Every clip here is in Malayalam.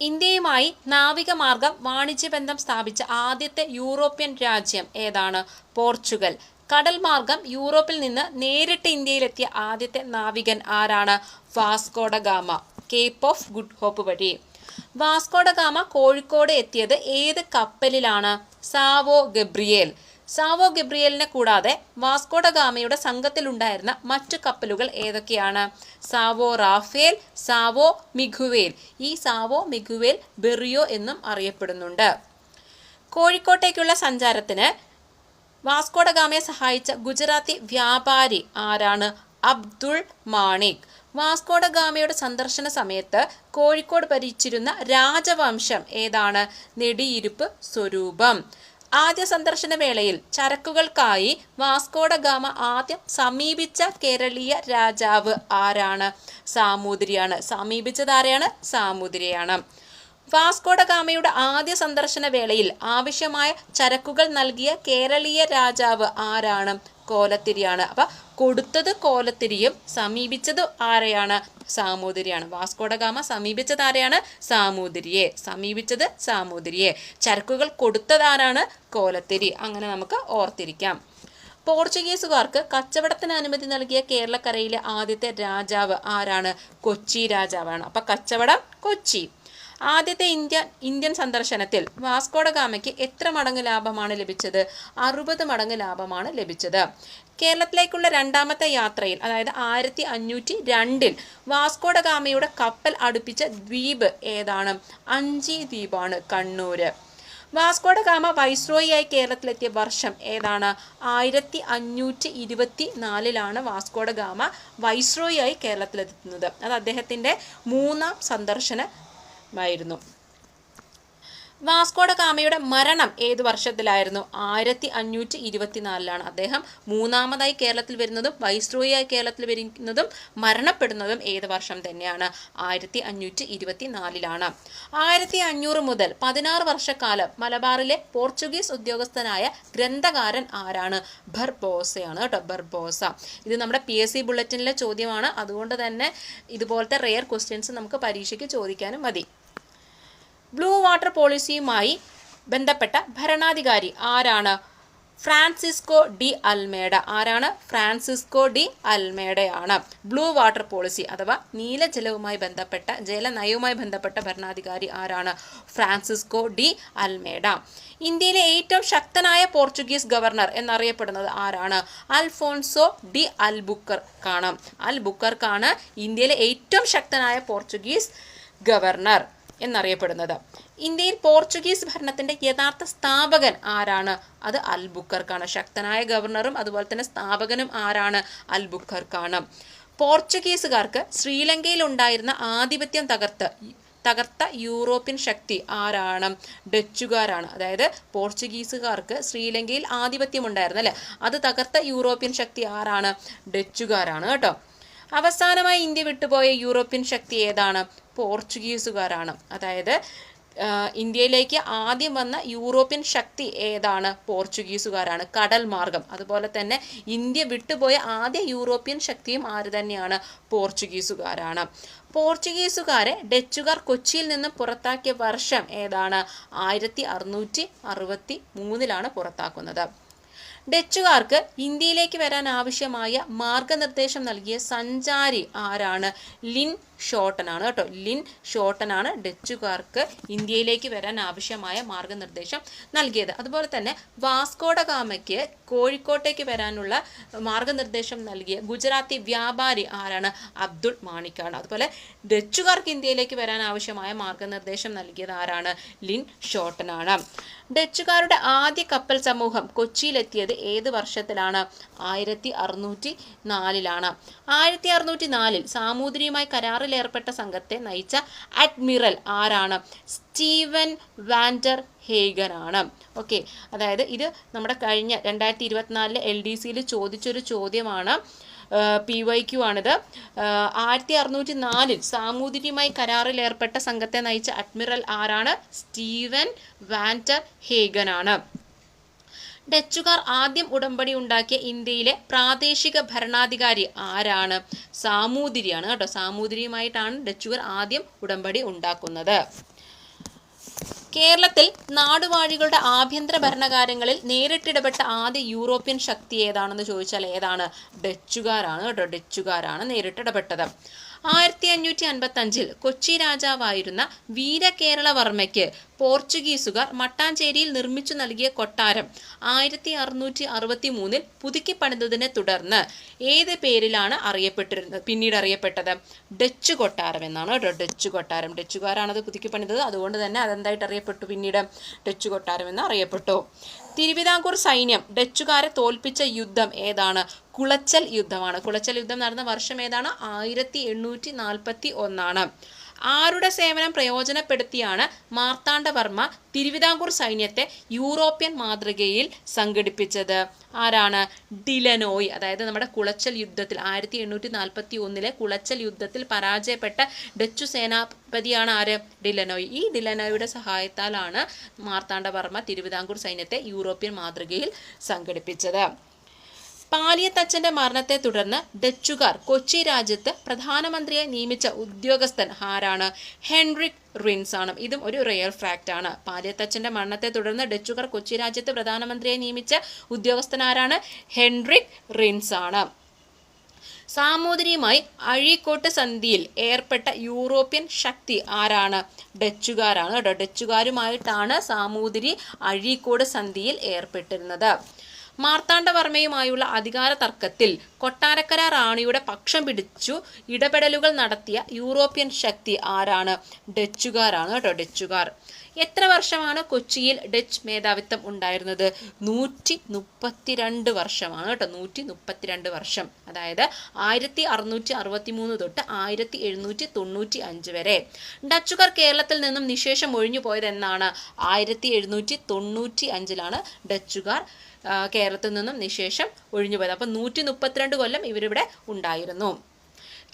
ഇന്ത്യയുമായി നാവിക മാർഗം വാണിജ്യബന്ധം സ്ഥാപിച്ച ആദ്യത്തെ യൂറോപ്യൻ രാജ്യം ഏതാണ്? പോർച്ചുഗൽ. കടൽ മാർഗം യൂറോപ്പിൽ നിന്ന് നേരിട്ട് ഇന്ത്യയിലെത്തിയ ആദ്യത്തെ നാവികൻ ആരാണ്? Vasco da Gama Cape of Good Hope വഴി. വാസ്കോഡഗാമ കോഴിക്കോട് എത്തിയത് ഏത് കപ്പലിലാണ്? Sao Gabriel. സാവോ ഗബ്രിയേലിനെ കൂടാതെ വാസ്കോഡ ഗാമയുടെ സംഘത്തിലുണ്ടായിരുന്ന മറ്റു കപ്പലുകൾ ഏതൊക്കെയാണ്? Sao Rafael Sao Miguel. ഈ സാവോ മിഗുവേൽ ബെറിയോ എന്നും അറിയപ്പെടുന്നുണ്ട്. കോഴിക്കോട്ടേക്കുള്ള സഞ്ചാരത്തിന് വാസ്കോഡ ഗാമയെ സഹായിച്ച ഗുജറാത്തി വ്യാപാരി ആരാണ്? അബ്ദുൾ മാണിക്. വാസ്കോഡ ഗാമയുടെ സന്ദർശന സമയത്ത് കോഴിക്കോട് ഭരിച്ചിരുന്ന രാജവംശം ഏതാണ്? നെടിയിരുപ്പ് സ്വരൂപം. ആദ്യ സന്ദർശന വേളയിൽ ചരക്കുകൾക്കായി വാസ്കോഡ ഗാമ ആദ്യം സമീപിച്ച കേരളീയ രാജാവ് ആരാണ്? സാമൂതിരിയാണ്. സമീപിച്ചത് ആരെയാണ്? സാമൂതിരിയാണ്. വാസ്കോഡ ഗാമയുടെ ആദ്യ സന്ദർശന വേളയിൽ ആവശ്യമായ ചരക്കുകൾ നൽകിയ കേരളീയ രാജാവ് ആരാണ്? കോലത്തിരിയാണ്. അപ്പൊ കൊടുത്തത് കോലത്തിരിയും സമീപിച്ചത് ആരെയാണ്? സാമൂതിരിയാണ്. വാസ്കോഡഗാമ സമീപിച്ചത് ആരെയാണ്? സാമൂതിരിയെ. സമീപിച്ചത് സാമൂതിരിയെ. ചരക്കുകൾ കൊടുത്തതാരാണ് കോലത്തിരി. അങ്ങനെ നമുക്ക് ഓർത്തിരിക്കാം. പോർച്ചുഗീസുകാർക്ക് കച്ചവടത്തിന് അനുമതി നൽകിയ കേരളക്കരയിലെ ആദ്യത്തെ രാജാവ് ആരാണ്? കൊച്ചി രാജാവാണ്. അപ്പൊ കച്ചവടം കൊച്ചി. ആദ്യത്തെ ഇന്ത്യ ഇന്ത്യൻ സന്ദർശനത്തിൽ വാസ്കോഡ ഗാമയ്ക്ക് എത്ര മടങ്ങ് ലാഭമാണ് ലഭിച്ചത്? അറുപത് മടങ്ങ് ലാഭമാണ് ലഭിച്ചത്. കേരളത്തിലേക്കുള്ള രണ്ടാമത്തെ യാത്രയിൽ അതായത് ആയിരത്തി അഞ്ഞൂറ്റി രണ്ടിൽ വാസ്കോഡ ഗാമയുടെ കപ്പൽ അടുപ്പിച്ച ദ്വീപ് ഏതാണ്? അഞ്ചി ദ്വീപാണ് കണ്ണൂര്. വാസ്കോഡ ഗാമ വൈസ്രോയിയായി കേരളത്തിലെത്തിയ വർഷം ഏതാണ്? ആയിരത്തി അഞ്ഞൂറ്റി ഇരുപത്തി നാലിലാണ് വാസ്കോഡഗാമ വൈസ്രോയിയായി കേരളത്തിലെത്തുന്നത്. അത് അദ്ദേഹത്തിന്റെ മൂന്നാം സന്ദർശനമായിരുന്നു വാസ്കോഡ കാമയുടെ മരണം ഏത് വർഷത്തിലായിരുന്നു? ആയിരത്തി അഞ്ഞൂറ്റി ഇരുപത്തിനാലിലാണ് അദ്ദേഹം മൂന്നാമതായി കേരളത്തിൽ വരുന്നതും വൈസ്രോയിയായി കേരളത്തിൽ വരുന്നതും മരണപ്പെടുന്നതും ഏത് വർഷം തന്നെയാണ്? ആയിരത്തി അഞ്ഞൂറ്റി ഇരുപത്തിനാലിലാണ് ആയിരത്തി അഞ്ഞൂറ് മുതൽ പതിനാറ് വർഷക്കാലം മലബാറിലെ പോർച്ചുഗീസ് ഉദ്യോഗസ്ഥനായ ഗ്രന്ഥകാരൻ ആരാണ്? ബർബോസയാണ് കേട്ടോ ബർബോസ. ഇത് നമ്മുടെ പി എസ് സി ബുള്ളറ്റിനിലെ ചോദ്യമാണ്. അതുകൊണ്ട് തന്നെ ഇതുപോലത്തെ റെയർ ക്വസ്റ്റ്യൻസ് നമുക്ക് പരീക്ഷയ്ക്ക് ചോദിക്കാനും മതി. ബ്ലൂ വാട്ടർ പോളിസിയുമായി ബന്ധപ്പെട്ട ഭരണാധികാരി ആരാണ്? Francisco de Almeida. ആരാണ്? ഫ്രാൻസിസ്കോ ഡി അൽമേഡയാണ്. ബ്ലൂ വാട്ടർ പോളിസി അഥവാ നീലജലവുമായി ബന്ധപ്പെട്ട ജലനയവുമായി ബന്ധപ്പെട്ട ഭരണാധികാരി ആരാണ്? Francisco de Almeida. ഇന്ത്യയിലെ ഏറ്റവും ശക്തനായ പോർച്ചുഗീസ് ഗവർണർ എന്നറിയപ്പെടുന്നത് ആരാണ്? Alphonso D അൽബുക്കർക്കാണ്. അൽബുക്കർക്കാണ് ഇന്ത്യയിലെ ഏറ്റവും ശക്തനായ പോർച്ചുഗീസ് ഗവർണർ. എന്നറിയപ്പെടുന്നത്. ഇന്ത്യയിൽ പോർച്ചുഗീസ് ഭരണത്തിന്റെ യഥാർത്ഥ സ്ഥാപകൻ ആരാണ്? അത് അൽബുക്കർക്കാണ്. ശക്തനായ ഗവർണറും അതുപോലെ തന്നെ സ്ഥാപകനും ആരാണ്? അൽബുക്കർക്കാണ്. പോർച്ചുഗീസുകാർക്ക് ശ്രീലങ്കയിൽ ഉണ്ടായിരുന്ന ആധിപത്യം തകർത്ത് തകർത്ത യൂറോപ്യൻ ശക്തി ആരാണ്? ഡച്ചുകാരാണ്. അതായത് പോർച്ചുഗീസുകാർക്ക് ശ്രീലങ്കയിൽ ആധിപത്യം ഉണ്ടായിരുന്നു അല്ലെ? അത് തകർത്ത യൂറോപ്യൻ ശക്തി ആരാണ്? ഡച്ചുകാരാണ് കേട്ടോ. അവസാനമായി ഇന്ത്യ വിട്ടുപോയ യൂറോപ്യൻ ശക്തി ഏതാണ്? പോർച്ചുഗീസുകാരാണ്. അതായത് ഇന്ത്യയിലേക്ക് ആദ്യം വന്ന യൂറോപ്യൻ ശക്തി ഏതാണ്? പോർച്ചുഗീസുകാരാണ്. കടൽ മാർഗം. അതുപോലെ തന്നെ ഇന്ത്യ വിട്ടുപോയ ആദ്യ യൂറോപ്യൻ ശക്തിയും ആര് തന്നെയാണ്? പോർച്ചുഗീസുകാരാണ്. പോർച്ചുഗീസുകാരെ ഡച്ചുകാർ കൊച്ചിയിൽ നിന്ന് പുറത്താക്കിയ വർഷം ഏതാണ്? ആയിരത്തി അറുന്നൂറ്റി അറുപത്തി മൂന്നിലാണ് പുറത്താക്കുന്നത്. ഡച്ചുകാർക്ക് ഇന്ത്യയിലേക്ക് വരാൻ ആവശ്യമായ മാർഗനിർദ്ദേശം നൽകിയ സഞ്ചാരി ആരാണ്? ലിൻ ഷോട്ടനാണ് കേട്ടോ. ലിൻ ഷോട്ടനാണ് ഡച്ചുകാർക്ക് ഇന്ത്യയിലേക്ക് വരാൻ ആവശ്യമായ മാർഗനിർദ്ദേശം നൽകിയത്. അതുപോലെ തന്നെ വാസ്കോഡ ഗാമയ്ക്ക് കോഴിക്കോട്ടേക്ക് വരാനുള്ള മാർഗനിർദ്ദേശം നൽകിയ ഗുജറാത്തി വ്യാപാരി ആരാണ്? അബ്ദുൾ മാണിക്കാണ്. അതുപോലെ ഡച്ചുകാർക്ക് ഇന്ത്യയിലേക്ക് വരാൻ ആവശ്യമായ മാർഗനിർദ്ദേശം നൽകിയത് ആരാണ്? ലിൻ ഷോട്ടനാണ്. ഡച്ചുകാരുടെ ആദ്യ കപ്പൽ സമൂഹം കൊച്ചിയിലെത്തിയത് ഏത് വർഷത്തിലാണ്? ആയിരത്തി അറുന്നൂറ്റി നാലിലാണ് ആയിരത്തി അറുന്നൂറ്റി നാലിൽ സാമൂതിരിയുമായി കരാറിലേർപ്പെട്ട സംഘത്തെ നയിച്ച അഡ്മിറൽ ആരാണ്? സ്റ്റീവൻ വാൻഡർ ഹേഗൻ ആണ് ഓക്കെ അതായത് ഇത് നമ്മുടെ കഴിഞ്ഞ രണ്ടായിരത്തി ഇരുപത്തിനാലിലെ എൽ ഡി സിയിൽ ചോദിച്ചൊരു ചോദ്യമാണ്. പി വൈ ക്യു ആണിത്. ആയിരത്തി അറുന്നൂറ്റി നാലിൽ സാമൂതിരിയുമായി കരാറിൽ ഏർപ്പെട്ട സംഘത്തെ നയിച്ച അഡ്മിറൽ ആരാണ്? സ്റ്റീവൻ വാന്റർ ഹേഗൻ ആണ് ഡച്ചുകാർ ആദ്യം ഉടമ്പടി ഉണ്ടാക്കിയ ഇന്ത്യയിലെ പ്രാദേശിക ഭരണാധികാരി ആരാണ്? സാമൂതിരിയാണ് കേട്ടോ. സാമൂതിരിയുമായിട്ടാണ് ഡച്ചുകാർ ആദ്യം ഉടമ്പടി ഉണ്ടാക്കുന്നത്. കേരളത്തിൽ നാടുവാഴികളുടെ ആഭ്യന്തര ഭരണകാര്യങ്ങളിൽ നേരിട്ടിടപെട്ട ആദ്യ യൂറോപ്യൻ ശക്തി ഏതാണെന്ന് ചോദിച്ചാൽ ഏതാണ്? ഡച്ചുകാരാണ് കേട്ടോ ഡച്ചുകാരാണ് നേരിട്ടിടപെട്ടത്. ആയിരത്തി അഞ്ഞൂറ്റി അൻപത്തി അഞ്ചിൽ കൊച്ചി രാജാവായിരുന്ന വീരകേരളവർമ്മയ്ക്ക് പോർച്ചുഗീസുകാർ മട്ടാഞ്ചേരിയിൽ നിർമ്മിച്ചു നൽകിയ കൊട്ടാരം ആയിരത്തി അറുന്നൂറ്റി അറുപത്തി മൂന്നിൽ പുതുക്കി പണിതതിനെ തുടർന്ന് ഏത് പേരിലാണ് അറിയപ്പെട്ടിരുന്നത്? പിന്നീട് അറിയപ്പെട്ടത് ഡച്ച് കൊട്ടാരം എന്നാണ് കേട്ടോ. ഡച്ച് കൊട്ടാരം. ഡച്ചുകാരാണത് പുതുക്കി പണിതത് അതുകൊണ്ട് തന്നെ അതെന്തായിട്ട് അറിയപ്പെട്ടു? പിന്നീട് ഡച്ച് കൊട്ടാരം എന്ന് അറിയപ്പെട്ടു. തിരുവിതാംകൂർ സൈന്യം ഡച്ചുകാരെ തോൽപ്പിച്ച യുദ്ധം ഏതാണ്? കുളച്ചൽ യുദ്ധമാണ്. കുളച്ചൽ യുദ്ധം നടന്ന വർഷം ഏതാണ്? ആയിരത്തി എണ്ണൂറ്റി നാൽപ്പത്തി ഒന്നാണ് ആരുടെ സേവനം പ്രയോജനപ്പെടുത്തിയാണ് മാർത്താണ്ഡവർമ്മ തിരുവിതാംകൂർ സൈന്യത്തെ യൂറോപ്യൻ മാതൃകയിൽ സംഘടിപ്പിച്ചത്? ആരാണ്? ഡിലനോയ് അതായത് നമ്മുടെ കുളച്ചൽ യുദ്ധത്തിൽ ആയിരത്തി എണ്ണൂറ്റി നാൽപ്പത്തി ഒന്നിലെ കുളച്ചൽ യുദ്ധത്തിൽ പരാജയപ്പെട്ട ഡച്ചു സേനാപതിയാണ് ആര്? ഡിലനോയ്. ഈ ഡിലനോയുടെ സഹായത്താലാണ് മാർത്താണ്ഡവർമ്മ തിരുവിതാംകൂർ സൈന്യത്തെ യൂറോപ്യൻ മാതൃകയിൽ സംഘടിപ്പിച്ചത്. പാലിയത്തച്ഛന്റെ മരണത്തെ തുടർന്ന് ഡച്ചുകാർ കൊച്ചി രാജ്യത്ത് പ്രധാനമന്ത്രിയെ നിയമിച്ച ഉദ്യോഗസ്ഥൻ ആരാണ്? ഹെൻറിക് റിൻസ് ആണ്. ഇതും ഒരു റിയൽ ഫാക്റ്റ് ആണ്. പാലിയത്തച്ഛന്റെ മരണത്തെ തുടർന്ന് ഡച്ചുകാർ കൊച്ചി രാജ്യത്ത് പ്രധാനമന്ത്രിയെ നിയമിച്ച ഉദ്യോഗസ്ഥൻ ആരാണ്? ഹെൻറിക് റിൻസ് ആണ്. സാമൂതിരിയുമായി അഴീക്കോട്ട് സന്ധിയിൽ ഏർപ്പെട്ട യൂറോപ്യൻ ശക്തി ആരാണ്? ഡച്ചുകാരാണ് കേട്ടോ. ഡച്ചുകാരുമായിട്ടാണ് സാമൂതിരി അഴീക്കോട് സന്ധിയിൽ ഏർപ്പെട്ടിരുന്നത്. മാർത്താണ്ഡവർമ്മയുമായുള്ള അധികാര തർക്കത്തിൽ കൊട്ടാരക്കര റാണിയുടെ പക്ഷം പിടിച്ചു ഇടപെടലുകൾ നടത്തിയ യൂറോപ്യൻ ശക്തി ആരാണ്? ഡച്ചുകാരാണ് കേട്ടോ ഡച്ചുകാർ. എത്ര വർഷമാണ് കൊച്ചിയിൽ ഡച്ച് മേധാവിത്വം ഉണ്ടായിരുന്നത്? നൂറ്റി മുപ്പത്തിരണ്ട് വർഷമാണ് കേട്ടോ. നൂറ്റി മുപ്പത്തിരണ്ട് വർഷം. അതായത് ആയിരത്തി അറുന്നൂറ്റി അറുപത്തി മൂന്ന് തൊട്ട് ആയിരത്തി എഴുന്നൂറ്റി തൊണ്ണൂറ്റി അഞ്ച് വരെ. ഡച്ചുകാർ കേരളത്തിൽ നിന്നും നിശേഷം ഒഴിഞ്ഞു പോയത് എന്നാണ് ആയിരത്തി എഴുന്നൂറ്റി തൊണ്ണൂറ്റി അഞ്ചിലാണ് ഡച്ചുകാർ കേരളത്തിൽ നിന്നും നിശേഷം ഒഴിഞ്ഞുപോയത് അപ്പം നൂറ്റി മുപ്പത്തിരണ്ട് കൊല്ലം ഇവരിവിടെ ഉണ്ടായിരുന്നു.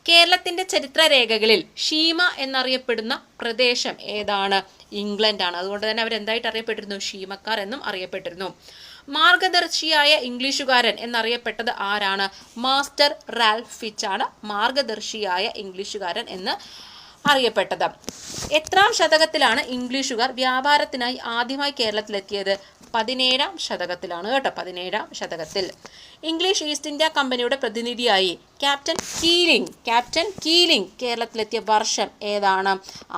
കേരളത്തിന്റെ ചരിത്രരേഖകളിൽ ഷീമ എന്നറിയപ്പെടുന്ന പ്രദേശം ഏതാണ്? ഇംഗ്ലണ്ടാണ്. അതുകൊണ്ട് തന്നെ അവരെന്തായിട്ട് അറിയപ്പെട്ടിരുന്നു? ഷീമക്കാർ എന്നും അറിയപ്പെട്ടിരുന്നു. മാർഗദർശിയായ ഇംഗ്ലീഷുകാരൻ എന്നറിയപ്പെട്ടത് ആരാണ്? മാസ്റ്റർ റാൽഫ് ഫിച്ച് ആണ് മാർഗദർശിയായ ഇംഗ്ലീഷുകാരൻ എന്ന് അറിയപ്പെട്ടത്. എത്രാം ശതകത്തിലാണ് ഇംഗ്ലീഷുകാർ വ്യാപാരത്തിനായി ആദ്യമായി കേരളത്തിലെത്തിയത്? പതിനേഴാം ശതകത്തിലാണ് കേട്ടോ പതിനേഴാം ശതകത്തിൽ. ഇംഗ്ലീഷ് ഈസ്റ്റ് ഇന്ത്യ കമ്പനിയുടെ പ്രതിനിധിയായി ക്യാപ്റ്റൻ കീലിംഗ് ക്യാപ്റ്റൻ കീലിംഗ് കേരളത്തിലെത്തിയ വർഷം ഏതാണ്?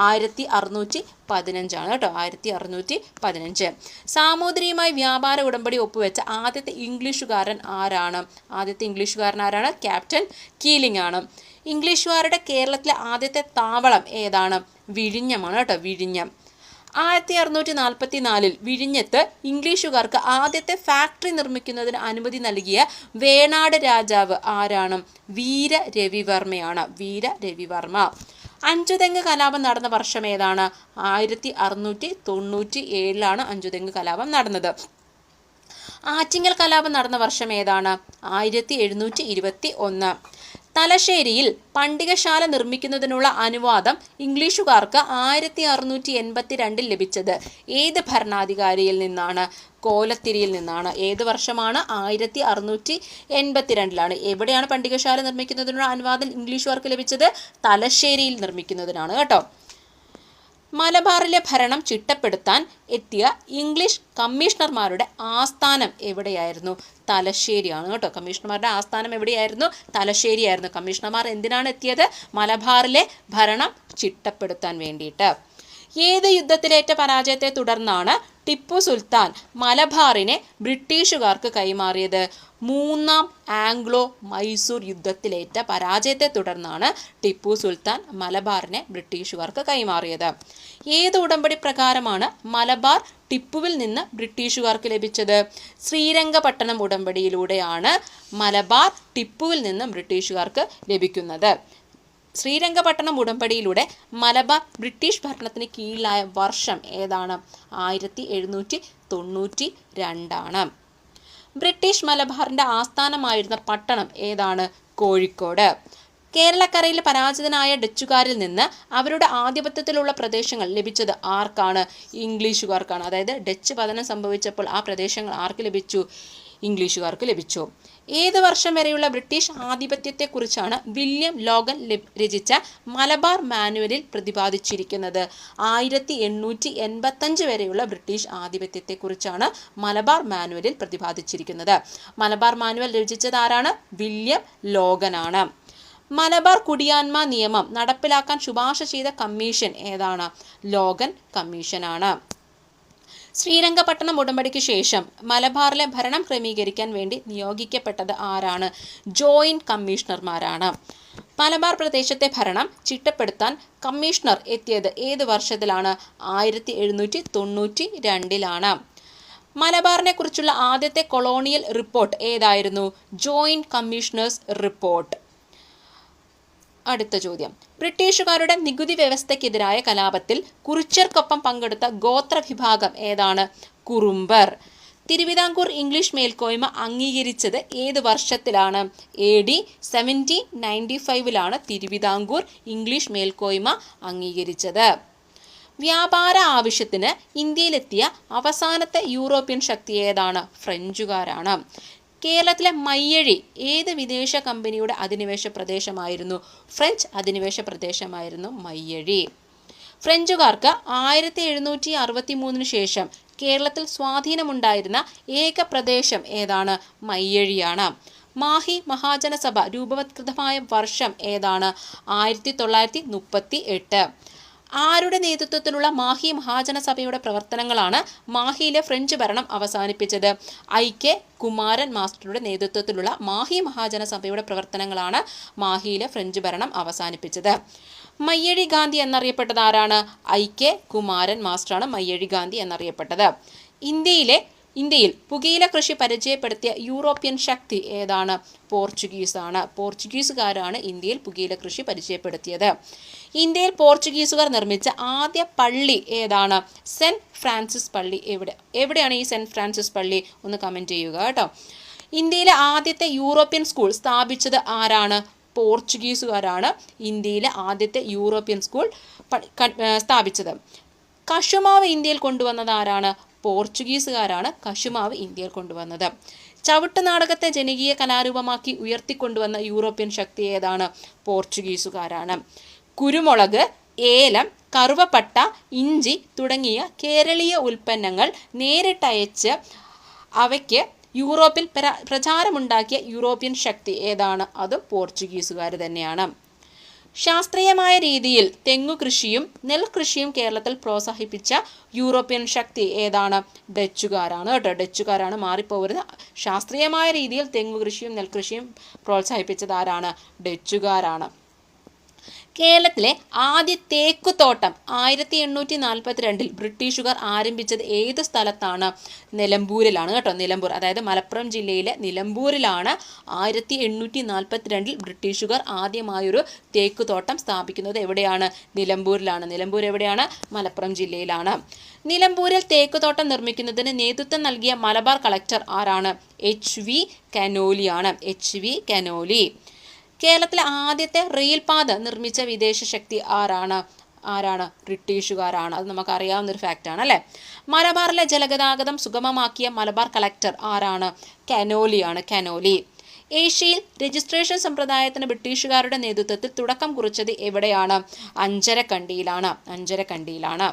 ആയിരത്തി അറുന്നൂറ്റി പതിനഞ്ചാണ് കേട്ടോ ആയിരത്തി അറുന്നൂറ്റി പതിനഞ്ച് സാമൂതിരിയുമായി വ്യാപാര ഉടമ്പടി ഒപ്പുവെച്ച ആദ്യത്തെ ഇംഗ്ലീഷുകാരൻ ആരാണ്? ആദ്യത്തെ ഇംഗ്ലീഷുകാരൻ ആരാണ്? ക്യാപ്റ്റൻ കീലിംഗ് ആണ്. ഇംഗ്ലീഷുകാരുടെ കേരളത്തിലെ ആദ്യത്തെ താവളം ഏതാണ്? വിഴിഞ്ഞമാണ് കേട്ടോ വിഴിഞ്ഞം. ആയിരത്തി അറുന്നൂറ്റി നാൽപ്പത്തി നാലിൽ വിഴിഞ്ഞത്ത് ഇംഗ്ലീഷുകാർക്ക് ആദ്യത്തെ ഫാക്ടറി നിർമ്മിക്കുന്നതിന് അനുമതി നൽകിയ വേണാട് രാജാവ് ആരാണ്? വീര രവിവർമ്മയാണ് വീര രവിവർമ്മ. അഞ്ചുതെങ്ങ് കലാപം നടന്ന വർഷം ഏതാണ്? ആയിരത്തി അറുന്നൂറ്റി തൊണ്ണൂറ്റി ഏഴിലാണ് അഞ്ചുതെങ്ങ് കലാപം നടന്നത്. ആറ്റിങ്ങൽ കലാപം നടന്ന വർഷം ഏതാണ്? ആയിരത്തി എഴുന്നൂറ്റി ഇരുപത്തി ഒന്ന് തലശ്ശേരിയിൽ പണ്ടികശാല നിർമ്മിക്കുന്നതിനുള്ള അനുവാദം ഇംഗ്ലീഷുകാർക്ക് ആയിരത്തി അറുന്നൂറ്റി എൺപത്തി രണ്ടിൽ ലഭിച്ചത് ഏത് ഭരണാധികാരിയിൽ നിന്നാണ്? കോലത്തിരിയിൽ നിന്നാണ്. ഏത് വർഷമാണ്? ആയിരത്തി അറുന്നൂറ്റി എൺപത്തിരണ്ടിലാണ് എവിടെയാണ് പണ്ടികശാല നിർമ്മിക്കുന്നതിനുള്ള അനുവാദം ഇംഗ്ലീഷുകാർക്ക് ലഭിച്ചത്? തലശ്ശേരിയിൽ നിർമ്മിക്കുന്നതിനാണ്. കേട്ടോ? മലബാറിലെ ഭരണം ചിട്ടപ്പെടുത്താൻ എത്തിയ ഇംഗ്ലീഷ് കമ്മീഷണർമാരുടെ ആസ്ഥാനം എവിടെയായിരുന്നു? തലശ്ശേരിയാണ് കേട്ടോ. കമ്മീഷണർമാരുടെ ആസ്ഥാനം എവിടെയായിരുന്നു? തലശ്ശേരിയായിരുന്നു. കമ്മീഷണർമാർ എന്തിനാണ് എത്തിയത്? മലബാറിലെ ഭരണം ചിട്ടപ്പെടുത്താൻ വേണ്ടിയിട്ട്. ഏത് യുദ്ധത്തിലേറ്റ പരാജയത്തെ തുടർന്നാണ് ടിപ്പു സുൽത്താൻ മലബാറിനെ ബ്രിട്ടീഷുകാർക്ക് കൈമാറിയത്? മൂന്നാം ആംഗ്ലോ മൈസൂർ യുദ്ധത്തിലേറ്റ പരാജയത്തെ തുടർന്നാണ് ടിപ്പു സുൽത്താൻ മലബാറിനെ ബ്രിട്ടീഷുകാർക്ക് കൈമാറിയത്. ഏത് ഉടമ്പടി പ്രകാരമാണ് മലബാർ ടിപ്പുവിൽ നിന്ന് ബ്രിട്ടീഷുകാർക്ക് ലഭിച്ചത്? ശ്രീരംഗപട്ടണം ഉടമ്പടിയിലൂടെയാണ് മലബാർ ടിപ്പുവിൽ നിന്ന് ബ്രിട്ടീഷുകാർക്ക് ലഭിക്കുന്നത്. ശ്രീരംഗപട്ടണം ഉടമ്പടിയിലൂടെ മലബാർ ബ്രിട്ടീഷ് ഭരണത്തിന് കീഴിലായ വർഷം ഏതാണ്? ആയിരത്തി എഴുന്നൂറ്റി തൊണ്ണൂറ്റി രണ്ടാണ് ബ്രിട്ടീഷ് മലബാറിന്റെ ആസ്ഥാനമായിരുന്ന പട്ടണം ഏതാണ്? കോഴിക്കോട്. കേരളക്കരയിൽ പരാജിതനായ ഡച്ചുകാരിൽ നിന്ന് അവരുടെ ആധിപത്യത്തിലുള്ള പ്രദേശങ്ങൾ ലഭിച്ചത് ആർക്കാണ്? ഇംഗ്ലീഷുകാർക്കാണ്. അതായത് ഡച്ച് പതനം സംഭവിച്ചപ്പോൾ ആ പ്രദേശങ്ങൾ ആർക്ക് ലഭിച്ചു? ഇംഗ്ലീഷുകാർക്ക് ലഭിച്ചു. ഏത് വർഷം വരെയുള്ള ബ്രിട്ടീഷ് ആധിപത്യത്തെക്കുറിച്ചാണ് വില്യം ലോഗൻ രചിച്ച മലബാർ മാനുവലിൽ പ്രതിപാദിച്ചിരിക്കുന്നത്? ആയിരത്തി എണ്ണൂറ്റി എൺപത്തഞ്ച് വരെയുള്ള ബ്രിട്ടീഷ് ആധിപത്യത്തെക്കുറിച്ചാണ് മലബാർ മാനുവലിൽ പ്രതിപാദിച്ചിരിക്കുന്നത്. മലബാർ മാനുവൽ രചിച്ചത് ആരാണ്? വില്യം ലോഗനാണ്. മലബാർ കുടിയാന്മ നിയമം നടപ്പിലാക്കാൻ ശുപാർശ ചെയ്ത കമ്മീഷൻ ഏതാണ്? ലോഗൻ കമ്മീഷനാണ്. ശ്രീരംഗപട്ടണം ഉടമ്പടിക്ക് ശേഷം മലബാറിലെ ഭരണം ക്രമീകരിക്കാൻ വേണ്ടി നിയോഗിക്കപ്പെട്ടത് ആരാണ്? ജോയിന്റ് കമ്മീഷണർമാരാണ്. മലബാർ പ്രദേശത്തെ ഭരണം ചിട്ടപ്പെടുത്താൻ കമ്മീഷണർ എത്തിയത് ഏത് വർഷത്തിലാണ്? ആയിരത്തി എഴുന്നൂറ്റി തൊണ്ണൂറ്റി രണ്ടിലാണ് മലബാറിനെ കുറിച്ചുള്ള ആദ്യത്തെ കൊളോണിയൽ റിപ്പോർട്ട് ഏതായിരുന്നു? Joint commissioners report. അടുത്ത ചോദ്യം. ബ്രിട്ടീഷുകാരുടെ നികുതി വ്യവസ്ഥയ്ക്കെതിരായ കലാപത്തിൽ കുറിച്യർക്കൊപ്പം പങ്കെടുത്ത ഗോത്ര വിഭാഗം ഏതാണ്? കുറുമ്പർ. തിരുവിതാംകൂർ ഇംഗ്ലീഷ് മേൽക്കോയ്മ അംഗീകരിച്ചത് ഏത് വർഷത്തിലാണ്? എ ഡി സെവന്റീൻ നയന്റി ഫൈവിലാണ് തിരുവിതാംകൂർ ഇംഗ്ലീഷ് മേൽക്കോയ്മ അംഗീകരിച്ചത്. വ്യാപാര ആവശ്യത്തിന് ഇന്ത്യയിലെത്തിയ അവസാനത്തെ യൂറോപ്യൻ ശക്തി ഏതാണ്? ഫ്രഞ്ചുകാരാണ്. കേരളത്തിലെ മയ്യഴി ഏത് വിദേശ കമ്പനിയുടെ അധിനിവേശ പ്രദേശമായിരുന്നു? ഫ്രഞ്ച് അധിനിവേശ പ്രദേശമായിരുന്നു മയ്യഴി. ഫ്രഞ്ചുകാർക്ക് ആയിരത്തി എഴുന്നൂറ്റി അറുപത്തി മൂന്നിന് ശേഷം കേരളത്തിൽ സ്വാധീനമുണ്ടായിരുന്ന ഏക പ്രദേശം ഏതാണ്? മയ്യഴിയാണ്. മാഹി മഹാജനസഭ രൂപവത്കൃതമായ വർഷം ഏതാണ്? ആയിരത്തി തൊള്ളായിരത്തി മുപ്പത്തി എട്ട് ആരുടെ നേതൃത്വത്തിലുള്ള മാഹി മഹാജനസഭയുടെ പ്രവർത്തനങ്ങളാണ് മാഹിയിലെ ഫ്രഞ്ച് ഭരണം അവസാനിപ്പിച്ചത്? ഐ കെ കുമാരൻ മാസ്റ്ററുടെ നേതൃത്വത്തിലുള്ള മാഹി മഹാജനസഭയുടെ പ്രവർത്തനങ്ങളാണ് മാഹിയിലെ ഫ്രഞ്ച് ഭരണം അവസാനിപ്പിച്ചത്. മയ്യഴി ഗാന്ധി എന്നറിയപ്പെട്ടത് ആരാണ്? ഐ കെ കുമാരൻ മാസ്റ്ററാണ് മയ്യഴി ഗാന്ധി എന്നറിയപ്പെട്ടത്. ഇന്ത്യയിലെ ഇന്ത്യയിൽ പുകയില കൃഷി പരിചയപ്പെടുത്തിയ യൂറോപ്യൻ ശക്തി ഏതാണ്? പോർച്ചുഗീസാണ്. പോർച്ചുഗീസുകാരാണ് ഇന്ത്യയിൽ പുകയില കൃഷി പരിചയപ്പെടുത്തിയത്. ഇന്ത്യയിൽ പോർച്ചുഗീസുകാർ നിർമ്മിച്ച ആദ്യ പള്ളി ഏതാണ്? സെന്റ് ഫ്രാൻസിസ് പള്ളി. എവിടെ? എവിടെയാണ് ഈ സെന്റ് ഫ്രാൻസിസ് പള്ളി? ഒന്ന് കമന്റ് ചെയ്യുക കേട്ടോ. ഇന്ത്യയിലെ ആദ്യത്തെ യൂറോപ്യൻ സ്കൂൾ സ്ഥാപിച്ചത് ആരാണ്? പോർച്ചുഗീസുകാരാണ് ഇന്ത്യയിലെ ആദ്യത്തെ യൂറോപ്യൻ സ്കൂൾ സ്ഥാപിച്ചത്. കശുമാവ് ഇന്ത്യയിൽ കൊണ്ടുവന്നത് ആരാണ്? പോർച്ചുഗീസുകാരാണ് കശുമാവ് ഇന്ത്യയിൽ കൊണ്ടുവന്നത്. ചവിട്ട് നാടകത്തെ ജനകീയ കലാരൂപമാക്കി ഉയർത്തിക്കൊണ്ടുവന്ന യൂറോപ്യൻ ശക്തി ഏതാണ്? പോർച്ചുഗീസുകാരാണ്. കുരുമുളക് ഏലം കറുവപ്പട്ട ഇഞ്ചി തുടങ്ങിയ കേരളീയ ഉൽപ്പന്നങ്ങൾ നേരിട്ടയച്ച് അവയ്ക്ക് യൂറോപ്പിൽ പ്ര- പ്രചാരമുണ്ടാക്കിയ യൂറോപ്യൻ ശക്തി ഏതാണ്? അത് പോർച്ചുഗീസുകാർ തന്നെയാണ്. ശാസ്ത്രീയമായ രീതിയിൽ തെങ്ങു കൃഷിയും നെൽകൃഷിയും കേരളത്തിൽ പ്രോത്സാഹിപ്പിച്ച യൂറോപ്യൻ ശക്തി ഏതാണ്? ഡച്ചുകാരാണ് കേട്ടോ. ഡച്ചുകാരാണ് മാറിപ്പോരുന്നത്. ശാസ്ത്രീയമായ രീതിയിൽ തെങ്ങു കൃഷിയും നെൽകൃഷിയും പ്രോത്സാഹിപ്പിച്ചത് ആരാണ്? ഡച്ചുകാരാണ്. കേരളത്തിലെ ആദ്യ തേക്കുതോട്ടം ആയിരത്തി എണ്ണൂറ്റി നാൽപ്പത്തിരണ്ടിൽ ബ്രിട്ടീഷുകാർ ആരംഭിച്ചത് ഏത് സ്ഥലത്താണ്? നിലമ്പൂരിലാണ് കേട്ടോ നിലമ്പൂർ. അതായത് മലപ്പുറം ജില്ലയിലെ നിലമ്പൂരിലാണ് ആയിരത്തി എണ്ണൂറ്റി നാൽപ്പത്തിരണ്ടിൽ ബ്രിട്ടീഷുകാർ ആദ്യമായൊരു തേക്കുതോട്ടം സ്ഥാപിക്കുന്നത് എവിടെയാണ്? നിലമ്പൂരിലാണ്. നിലമ്പൂർ എവിടെയാണ്? മലപ്പുറം ജില്ലയിലാണ്. നിലമ്പൂരിൽ തേക്കുതോട്ടം നിർമ്മിക്കുന്നതിന് നേതൃത്വം നൽകിയ മലബാർ കളക്ടർ ആരാണ്? H V കനോലിയാണ്. H V Conolly. കേരളത്തിലെ ആദ്യത്തെ റെയിൽ പാത നിർമ്മിച്ച വിദേശ ശക്തി ആരാണ്? ആരാണ്? ബ്രിട്ടീഷുകാരാണ്. അത് നമുക്കറിയാവുന്ന ഒരു ഫാക്റ്റാണ് അല്ലേ? മലബാറിലെ ജലഗതാഗതം സുഗമമാക്കിയ മലബാർ കളക്ടർ ആരാണ്? കനോലിയാണ് കനോലി. ഏഷ്യയിൽ രജിസ്ട്രേഷൻ സമ്പ്രദായത്തിന് ബ്രിട്ടീഷുകാരുടെ നേതൃത്വത്തിൽ തുടക്കം കുറിച്ചത് എവിടെയാണ്? അഞ്ചരക്കണ്ടിയിലാണ്. അഞ്ചരക്കണ്ടിയിലാണ്.